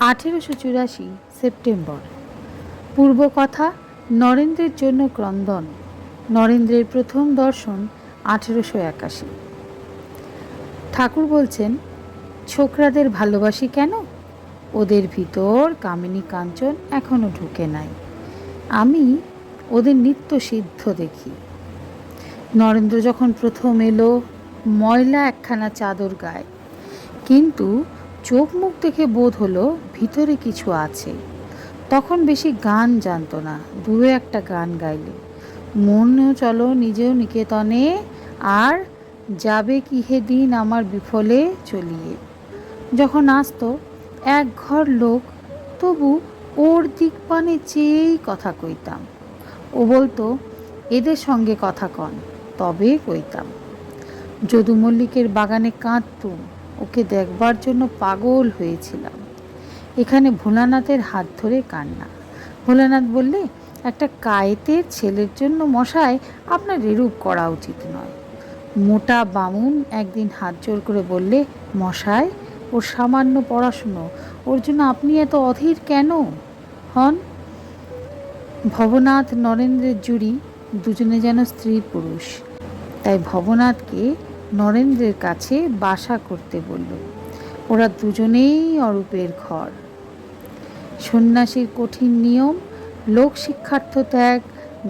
আঠেরোশো চুরাশি সেপ্টেম্বর। পূর্বকথা, নরেন্দ্রের জন্য ক্রন্দন, নরেন্দ্রের প্রথম দর্শন আঠেরোশো একাশি। ঠাকুর বলছেন, ছোকরাদের ভালোবাসি কেন? ওদের ভিতর কামিনী কাঞ্চন এখনও ঢুকে নাই। আমি ওদের নিত্য সিদ্ধ দেখি। নরেন্দ্র যখন প্রথম এলো, ময়লা একখানা চাদর গায়ে। কিন্তু চোখ মুখ দেখে বোধ হলো ভিতরে কিছু আছে। তখন বেশি গান জানতো না দু একটা গান গাইলে। মনেও চলো নিজেও নিকেতনে, আর যাবে কি হে দিন আমার বিফলে চলিয়ে। যখন আসতো, এক ঘর লোক, তবু ওর দিক পানে চেয়েই কথা কইতাম। ও বলতো, এদের সঙ্গে কথা কন, তবে কইতাম। যদু মল্লিকের বাগানে কাঁদতুম ওকে দেখবার জন্য পাগল হয়েছিলাম। এখানে ভোলানাথের হাত ধরে কান্না। ভোলানাথ বললে, একটা কায়েতের ছেলের জন্য মশায় আপনার এরূপ করা উচিত নয়। মোটা বামুন একদিন হাত জোর করে বললে মশায় ওর সামান্য পড়াশুনো, ওর জন্য আপনি এত অধীর কেন? হন? ভবনাথ নরেন্দ্রের জুড়ি দুজনে যেন স্ত্রী পুরুষ। তাই ভবনাথকে নরেন্দ্রের কাছে বাসা করতে বলল, ওরা দুজনেই অরূপের ঘর। সন্ন্যাসীর কঠিন নিয়ম, লোক শিক্ষার্থ ত্যাগ,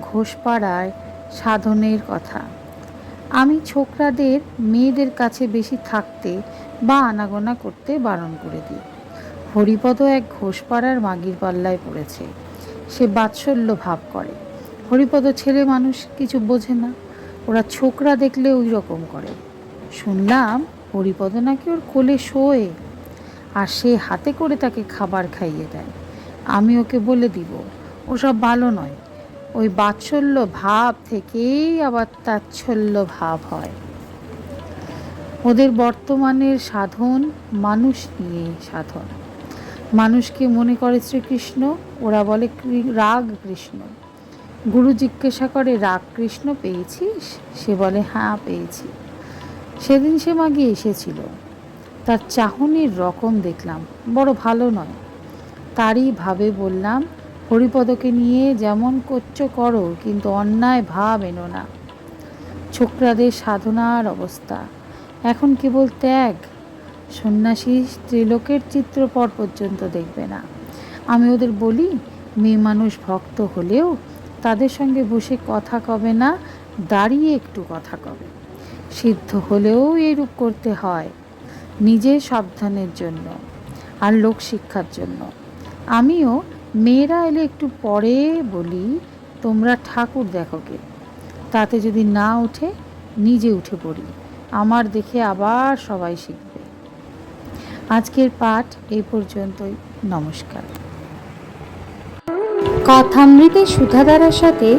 ঘোষপাড়ায় সাধনের কথা। আমি ছোকরাদের, মেয়েদের কাছে বেশি থাকতে বা আনাগোনা করতে বারণ করে দিই। হরিপদ এক ঘোষপাড়ার মাগির পাল্লায় পড়েছে। সে বাৎসল্য ভাব করে। হরিপদ ছেলে মানুষ কিছু বোঝে না। ওরা ছোকরা দেখলে ওই রকম করে। শুনলাম হরিপদ নাকি ওর কোলে শোয়ে, আর সে হাতে করে তাকে খাবার খাইয়ে দেয়। আমি ওকে বলে দিব ওসব ভালো নয়। ওই বাৎসল্য ভাব থেকেই আবার তাচ্ছল্য ভাব হয়। ওদের বর্তমানের সাধন মানুষ নিয়ে সাধন। মানুষকে মনে করে শ্রীকৃষ্ণ? ওরা বলে রাগ কৃষ্ণ। গুরু জিজ্ঞাসা করে, রাগ কৃষ্ণ পেয়েছিস? সে বলে হ্যাঁ পেয়েছি। সেদিন সে মাগি এসেছিল। তার চাহনির রকম দেখলাম, বড় ভালো নয়। তারই ভাবে বললাম, হরিপদকে নিয়ে যেমন করছ করো, কিন্তু অন্যায় ভাব এনো না। ছোকরাদের সাধনার অবস্থা, এখন কেবল ত্যাগ। সন্ন্যাসী স্ত্রীলোকের চিত্রপট পর্যন্ত দেখবে না। আমি ওদের বলি, মেয়ে মানুষ ভক্ত হলেও তাদের সঙ্গে বসে কথা কবে না, দাঁড়িয়ে একটু কথা কবে। সিদ্ধ হলেও এরূপ করতে হয় নিজে সাবধানের জন্য আর লোক শিক্ষার জন্য। আমিও মেয়েরা এলে একটু পরে বলি, তোমরা ঠাকুর দেখো কে তাতে যদি না উঠে, নিজে উঠে পড়ি। আমার দেখে আবার সবাই শিখবে। আজকের পাঠ এই পর্যন্তই। নমস্কার। কথামৃতে সুধাধারার সাথে